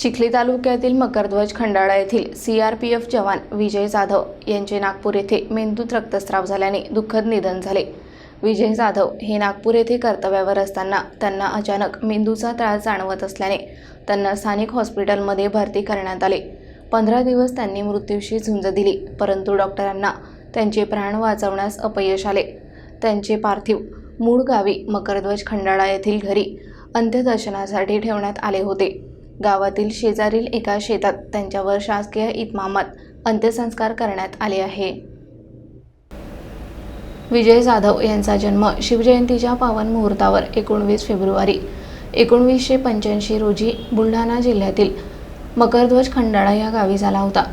चिखली तालुक्यातील मकरध्वज खंडाळा येथील सीआरपीएफ जवान विजय जाधव यांचे नागपूर येथे मेंदूत रक्तस्राव झाल्याने दुःखद निधन झाले. विजय जाधव हे नागपूर येथे कर्तव्यावर असताना त्यांना अचानक मेंदूचा त्रास जाणवत असल्याने त्यांना स्थानिक हॉस्पिटलमध्ये भरती करण्यात आले. पंधरा दिवस त्यांनी मृत्यूशी झुंज दिली परंतु डॉक्टरांना त्यांचे प्राण वाचवण्यास अपयश आले. त्यांचे पार्थिव मूळ गावी मकरध्वज खंडाळा येथील घरी अंत्यदर्शनासाठी ठेवण्यात आले होते. गावातील शेजारील एका शेतात त्यांच्यावर शासकीय इतमामात अंत्यसंस्कार करण्यात आले आहे. विजय जाधव यांचा जन्म शिवजयंतीच्या पावन मुहूर्तावर एकोणवीस फेब्रुवारी एकोणवीसशे पंच्याऐंशी रोजी बुलढाणा जिल्ह्यातील मकरध्वज खंडाळा या गावी झाला होता.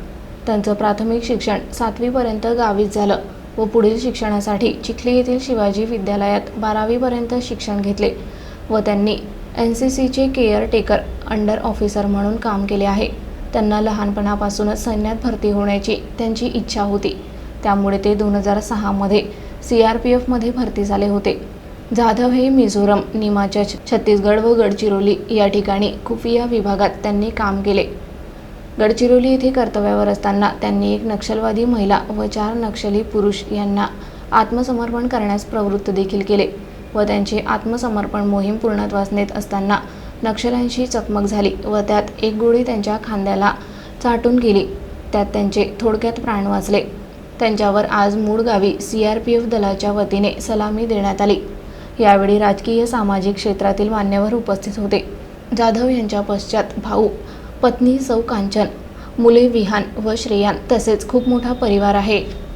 त्यांचं प्राथमिक शिक्षण सातवीपर्यंत गावीच झालं व पुढील शिक्षणासाठी चिखली येथील शिवाजी विद्यालयात बारावीपर्यंत शिक्षण घेतले व त्यांनी एन सी सीचे केअरटेकर अंडर ऑफिसर म्हणून काम केले आहे. त्यांना लहानपणापासूनच सैन्यात भरती होण्याची त्यांची इच्छा होती. त्यामुळे ते दोन हजार सहामध्ये सी आर पी एफमध्ये भरती झाले होते. जाधव हे मिझोरम निमाच्या छत्तीसगड व गडचिरोली या ठिकाणी खुफिया विभागात त्यांनी काम केले. गडचिरोली येथे कर्तव्यावर असताना त्यांनी एक नक्षलवादी महिला व चार नक्षली पुरुष यांना आत्मसमर्पण करण्यास प्रवृत्त देखील केले. व त्यांचे आत्मसमर्पण मोहीम पूर्णत्वास नेत असताना नक्षल्यांशी चकमक झाली व त्यात एक गोळी त्यांच्या खांद्याला चाटून गेली. त्यात त्यांचे थोडक्यात प्राण वाचले. त्यांच्यावर आज मूळ गावी सी आर पी एफ दलाच्या वतीने सलामी देण्यात आली. यावेळी राजकीय सामाजिक क्षेत्रातील मान्यवर उपस्थित होते. जाधव यांच्या पश्चात भाऊ पत्नी सौ कांचन मुले विहान व श्रेयान तसेच खूप मोठा परिवार आहे.